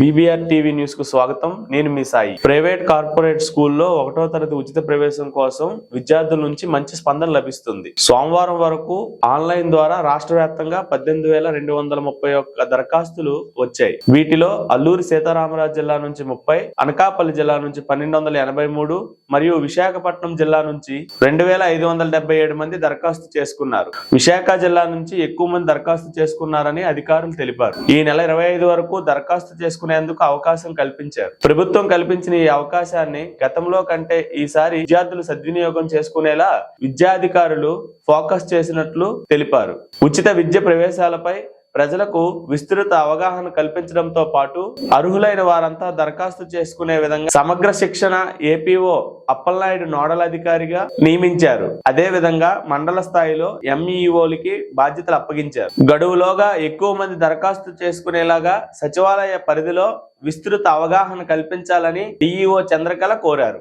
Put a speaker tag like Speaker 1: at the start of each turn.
Speaker 1: BBR TV న్యూస్కు స్వాగతం. నేను మీ సాయి. ప్రైవేట్ కార్పొరేట్ స్కూల్లో ఒకటో తరగతి ఉచిత ప్రవేశం కోసం విద్యార్థుల నుంచి మంచి స్పందన లభిస్తుంది. సోమవారం వరకు ఆన్లైన్ ద్వారా రాష్ట్ర వ్యాప్తంగా పద్దెనిమిది వేల రెండు వందల ముప్పై ఒక్క దరఖాస్తులు వచ్చాయి. వీటిలో అల్లూరి సీతారామరాజు జిల్లా నుంచి ముప్పై అనకాపల్లి జిల్లా నుంచి పన్నెండు వందల ఎనభై మూడు మరియు విశాఖపట్నం జిల్లా నుంచి రెండు వేల ఐదు వందల డెబ్బై ఏడు మంది దరఖాస్తు చేసుకున్నారు. విశాఖ జిల్లా నుంచి ఎక్కువ మంది దరఖాస్తు చేసుకున్నారని అధికారులు తెలిపారు. ఈ నెల ఇరవై ఐదు వరకు దరఖాస్తు చేసుకునేందుకు అవకాశం కల్పించారు. ప్రభుత్వం కల్పించిన ఈ అవకాశాన్ని గతంలో కంటే ఈసారి విద్యార్థులు సద్వినియోగం చేసుకునేలా విద్యాధికారులు ఫోకస్ చేసినట్లు తెలిపారు. ఉచిత విద్య ప్రవేశాలపై ప్రజలకు విస్తృత అవగాహన కల్పించడంతో పాటు అర్హులైన వారంతా దరఖాస్తు చేసుకునే విధంగా సమగ్ర శిక్షణ ఏపీఓ అప్పలనాయుడు నోడల్ అధికారిగా నియమించారు. అదే విధంగా మండల స్థాయిలో ఎంఈఓలకి బాధ్యతలు అప్పగించారు. గడువులోగా ఎక్కువ మంది దరఖాస్తు చేసుకునేలాగా సచివాలయ పరిధిలో విస్తృత అవగాహన కల్పించాలని డిఈఓ చంద్రకళ కోరారు.